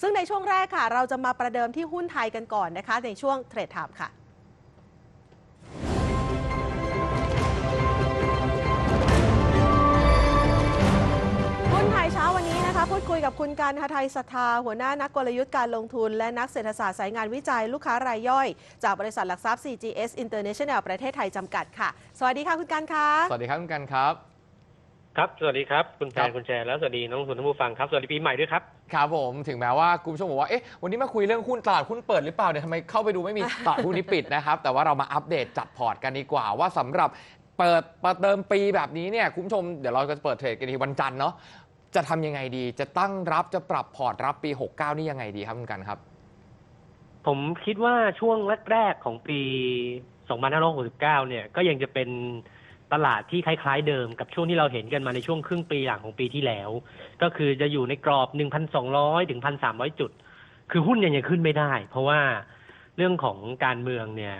ซึ่งในช่วงแรกค่ะ เราจะมาประเดิมที่หุ้นไทยกันก่อนนะคะ ในช่วงเทรดไทม์ค่ะหุ้นไทยเช้าวันนี้นะคะพูดคุยกับคุณการหไทยศรัทธาหัวหน้านักกลยุทธ์การลงทุน และนักเศรษฐศาสตร์สายงานวิจัยลูกค้ารายย่อย จากบริษัทหลักทรัพย์ CGS International ประเทศไทยจำกัดค่ะ สวัสดีค่ะคุณการคะสวัสดีครับคุณกันครับ ครับ สวัสดีครับ คุณแฟครันบคุณแชร์ แล้วสวัสดีน้องทุนท่านผู้ฟังครับ สวัสดีปีใหม่ด้วยครับ ครับผม ถึงแม้ว่าคุณผู้ชมบอกว่า เอ๊ะ วันนี้มาคุยเรื่องหุ้นตลาดหุ้นเปิดหรือเปล่าเนี่ยทำไมเข้าไปดูไม่มีตลาดหุ้นนี้ปิดนะครับ แต่ว่าเรามาอัปเดตจัดพอร์ตกันดีกว่าว่าสำหรับเปิดประเดิมปีแบบนี้เนี่ยคุณผู้ชม เดี๋ยวเราจะเปิดเทรดกันทีวันจันทร์เนาะ จะทำยังไงดี จะตั้งรับ จะปรับพอร์ตรับปี 69 นี่ยังไงดีครับคุณกันครับ ผมคิดว่าช่วงแรกๆของปี 2569 เนี่ย ก็ยังจะเป็น ตลาดที่คล้ายๆเดิมกับช่วงที่เราเห็นกันมาในช่วงครึ่งปีหลังของปีที่แล้ว ก็คือจะอยู่ในกรอบ 1,200 ถึง 1,300 จุด คือหุ้นยังยังขึ้นไม่ได้ เพราะว่าเรื่องของการเมืองเนี่ย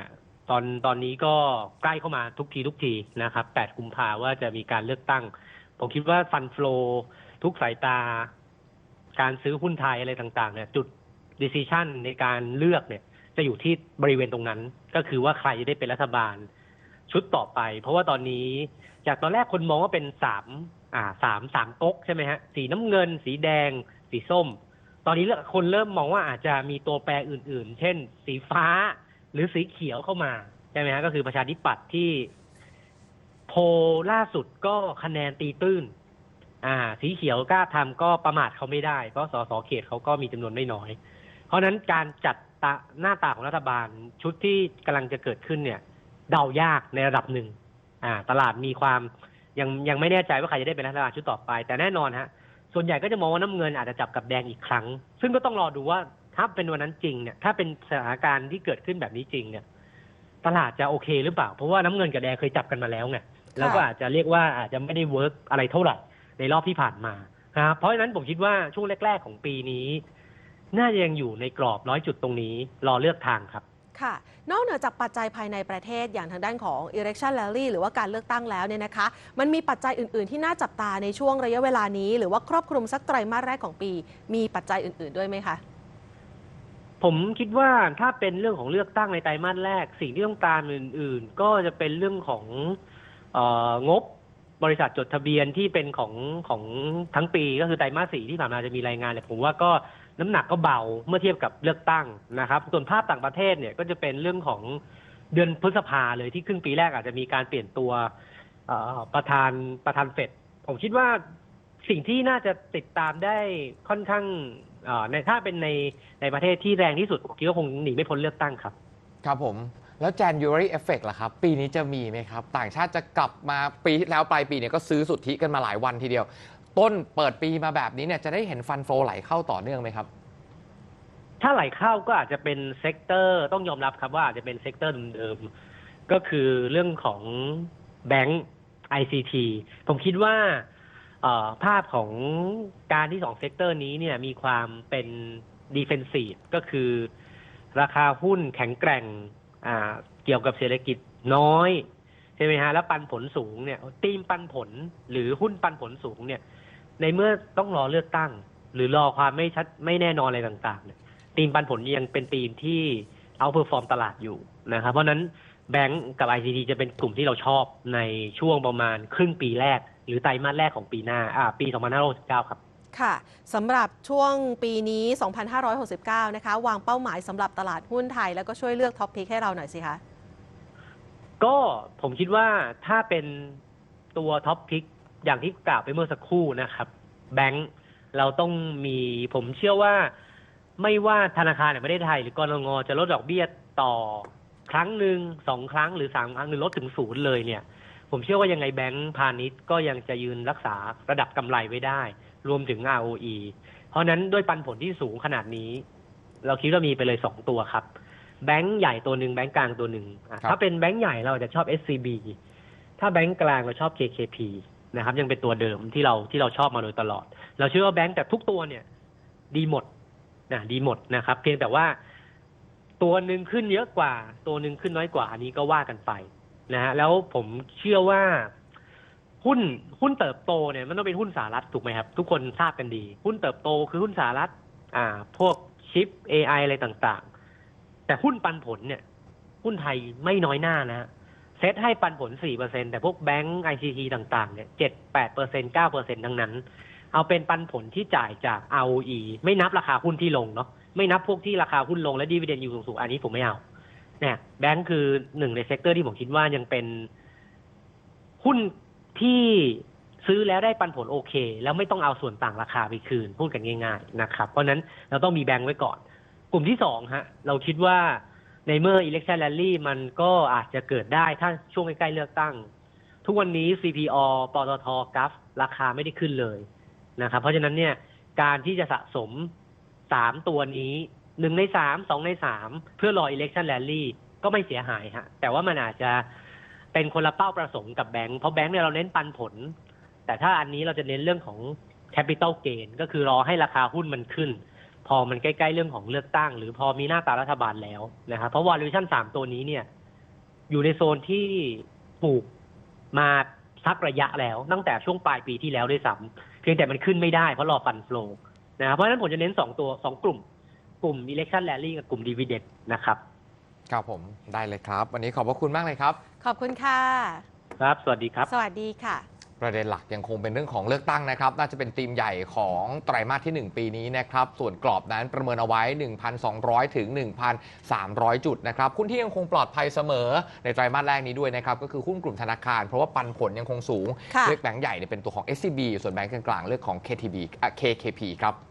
ตอนตอนนี้ก็ใกล้เข้ามาทุกทีทุกทีนะครับ 8 กุมภาว่าจะมีการเลือกตั้ง ผมคิดว่าฟันฟลอทุกสายตา การซื้อหุ้นไทยอะไรต่างๆ เนี่ย จุด decision ในการเลือกเนี่ย จะอยู่ที่บริเวณตรงนั้น ก็คือว่าใครจะได้เป็นรัฐบาล ชุดต่อไป เพราะว่าตอนนี้ จากตอนแรกคนมองว่าเป็นสามอ่าสามสามก๊กใช่ไหมฮะสีน้ำเงิน สีแดง สีส้ม ตอนนี้คนเริ่มมองว่าอาจจะมีตัวแปรอื่น ๆ เช่น สีฟ้าหรือสีเขียวเข้ามาใช่ไหมฮะก็คือประชาธิปัตย์ที่ โพลล่าสุดก็คะแนนตีตื้น อ่า สีเขียวกล้าทำก็ประมาทเขาไม่ได้ เพราะสสเขตเขาก็มีจำนวนไม่น้อย เพราะฉะนั้นการจัดตาหน้าตาของรัฐบาลชุดที่กำลังจะเกิดขึ้นเนี่ย เดายากในระดับหนึ่งอ่า ตลาดมีความยังยังไม่แน่ใจว่าใครจะได้เป็นรัฐบาลชุดต่อไป แต่แน่นอนฮะ ส่วนใหญ่ก็จะมองว่าน้ำเงินอาจจะจับกับแดงอีกครั้ง ซึ่งก็ต้องรอดูว่าถ้าเป็นวันนั้นจริงเนี่ย ถ้าเป็นสถานการณ์ที่เกิดขึ้นแบบนี้จริงเนี่ย ตลาดจะโอเคหรือเปล่า เพราะว่าน้ำเงินกับแดงเคยจับกันมาแล้วไง แล้วก็อาจจะเรียกว่าอาจจะไม่ได้เวิร์กอะไรเท่าไหร่ในรอบที่ผ่านมานะครับเพราะฉะนั้นผมคิดว่าช่วงแรก ๆ ของปีนี้ น่าจะยังอยู่ในกรอบร้อยจุดตรงนี้ รอเลือกทางครับ ค่ะ นอกเหนือจากปัจจัยภายในประเทศอย่างทางด้านของ election rally หรือว่าการเลือกตั้งแล้วเนี่ยนะคะ มันมีปัจจัยอื่น ๆ ที่น่าจับตาในช่วงระยะเวลานี้ หรือว่าครอบคลุมสักไตรมาสแรกของปี มีปัจจัยอื่น ๆ ด้วยไหมคะ ผมคิดว่าถ้าเป็นเรื่องของเลือกตั้งในไตรมาสแรก สิ่งที่ต้องตามอื่น ๆ ก็จะเป็นเรื่องของงบบริษัทจดทะเบียนที่เป็นของของทั้งปีก็คือไตรมาสสี่ที่ผ่านมาจะมีรายงานเนี่ยผมว่าก็ น้ำหนักก็เบาเมื่อเทียบกับเลือกตั้งนะครับ ส่วนภาพต่างประเทศเนี่ยก็จะเป็นเรื่องของเดือนพฤษภาเลยที่ครึ่งปีแรกอาจจะมีการเปลี่ยนตัวประธานประธานเฟดผมคิดว่าสิ่งที่น่าจะติดตามได้ค่อนข้างในถ้าเป็นในในประเทศที่แรงที่สุดผมคิดว่าคงหนีไม่พ้นเลือกตั้งครับ ครับผมแล้ว January Effect ล่ะครับ ปีนี้จะมีไหมครับ ต่างชาติจะกลับมาปีแล้วปลายปีเนี่ยก็ซื้อสุทธิกันมาหลายวันทีเดียว ต้นเปิดปีมาแบบนี้เนี่ยจะได้เห็นฟันโฟไหลเข้าต่อเนื่องไหมครับ ถ้าไหลเข้าก็อาจจะเป็นเซกเตอร์ต้องยอมรับครับว่าอาจจะเป็นเซกเตอร์เดิมๆก็คือเรื่องของแบงก์ ICT ผมคิดว่าภาพของการที่สองเซกเตอร์นี้เนี่ยมีความเป็นดีเฟนซีฟก็คือราคาหุ้นแข็งแกร่งเกี่ยวกับเศรษฐกิจน้อย ใช่ไหมฮะ แล้วปันผลสูงเนี่ยตีมปันผลหรือหุ้นปันผลสูงเนี่ย ในเมื่อต้องรอเลือกตั้ง หรือรอความไม่ชัดไม่แน่นอนอะไรต่างๆเนี่ยทีมปันผลยังเป็นทีมที่เอาเพอร์ฟอร์มตลาดอยู่นะครับ เพราะฉะนั้นแบงก์กับ ICT จะเป็นกลุ่มที่เราชอบในช่วงประมาณครึ่งปีแรก หรือไตรมาสแรกของปีหน้าอ่าปี2569ครับค่ะสำหรับช่วงปีนี้ 2569 นะคะ วางเป้าหมายสำหรับตลาดหุ้นไทย แล้วก็ช่วยเลือกท็อปพิกให้เราหน่อยสิคะ ก็ผมคิดว่าถ้าเป็นตัวท็อปพิก อย่างที่กล่าวไปเมื่อสักครู่นะครับ แบงก์เราต้องมีผมเชื่อว่า ไม่ว่าธนาคารแห่งประเทศไทยหรือกรงจะลดดอกเบี้ยต่อครั้งหนึ่งสองครั้งหรือสามครั้งหรือลดถึงศูนย์เลยเนี่ย ผมเชื่อว่ายังไงแบงก์พาณิชย์ก็ยังจะยืนรักษาระดับกำไรไว้ได้ รวมถึง ROE เพราะฉะนั้นด้วยปันผลที่สูงขนาดนี้ เราคิดว่ามีไปเลยสองตัวครับ แบงก์ใหญ่ตัวหนึ่งแบงก์กลางตัวหนึ่งอะครับถ้าเป็นแบงก์ใหญ่เราอาจจะชอบ SCB ถ้าแบงก์กลางเราชอบ KKP นะครับ ยังเป็นตัวเดิมที่เราที่เราชอบมาโดยตลอด เราเชื่อว่าแบงก์แต่ทุกตัวเนี่ย ดีหมดนะดีหมดนะครับ เพียงแต่ว่าตัวหนึ่งขึ้นเยอะกว่า ตัวหนึ่งขึ้นน้อยกว่า อันนี้ก็ว่ากันไปนะฮะแล้วผมเชื่อว่าหุ้นหุ้นเติบโตเนี่ยมันต้องเป็นหุ้นสหรัฐถูกไหมครับ ทุกคนทราบกันดี หุ้นเติบโตคือหุ้นสหรัฐ อ่า พวกชิป AI อะไรต่างๆ แต่หุ้นปันผลเนี่ย หุ้นไทยไม่น้อยหน้านะฮะ เซตให้ปันผล 4%แต่พวกแบงก์ไอซีทีต่างๆ เนี่ย7 8% 9%ทั้งนั้น เอาเป็นปันผลที่จ่ายจาก ROE ไม่นับราคาหุ้นที่ลงเนาะ ไม่นับพวกที่ราคาหุ้นลงและดีเวเดนอยู่สูงๆ อันนี้ผมไม่เอา เนี่ยแบงก์คือหนึ่งในเซกเตอร์ที่ผมคิดว่ายังเป็น หุ้นที่ซื้อแล้วได้ปันผลโอเค แล้วไม่ต้องเอาส่วนต่างราคาไปคืน พูดกันง่าย ๆ นะครับ เพราะฉะนั้นเราต้องมีแบงก์ไว้ก่อน กลุ่มที่สองฮะ เราคิดว่า ในเมื่อ election rally มันก็อาจจะเกิดได้ถ้าช่วงใกล้ๆเลือกตั้ง ทุกวันนี้ CPO ปตทกัฟราคาไม่ได้ขึ้นเลยนะครับ เพราะฉะนั้นเนี่ยการที่จะสะสมสามตัวนี้หนึ่งในสามสองในสามเพื่อรอ election rally ก็ไม่เสียหายฮะแต่ว่ามันอาจจะเป็นคนละเป้าประสงค์กับแบงค์เพราะแบงค์เนี่ยเราเน้นปันผล แต่ถ้าอันนี้เราจะเน้นเรื่องของ capital gain ก็คือรอให้ราคาหุ้นมันขึ้น พอมันใกล้ๆเรื่องของเลือกตั้ง หรือพอมีหน้าตารัฐบาลแล้วนะครับเพราะ valuation สามตัวนี้เนี่ย อยู่ในโซนที่ถูกมาสักระยะแล้ว ตั้งแต่ช่วงปลายปีที่แล้วด้วยซ้ำเพียงแต่มันขึ้นไม่ได้เพราะรอฟันโฟลนะครับเพราะฉะนั้นผมจะเน้นสองตัวสองกลุ่ม กลุ่ม election rally กับกลุ่ม dividend นะครับครับผมได้เลยครับ วันนี้ขอบพระคุณมากเลยครับ ขอบคุณค่ะ ครับ สวัสดีครับ สวัสดีค่ะ ประเด็นหลักยังคงเป็นเรื่องของเลือกตั้งนะครับ น่าจะเป็นธีมใหญ่ของไตรมาสที่ 1 ปีนี้นะครับ ส่วนกรอบนั้นประเมินเอาไว้ 1,200 ถึง 1,300 จุดนะครับ หุ้นที่ยังคงปลอดภัยเสมอในไตรมาสแรกนี้ด้วยนะครับ ก็คือหุ้นกลุ่มธนาคาร เพราะว่าปันผลยังคงสูงค่ะเลือกแบงก์ใหญ่เนี่ยเป็นตัวของ SCB ส่วนแบงก์กลางๆเลือกของ KTB อะ KKP ครับ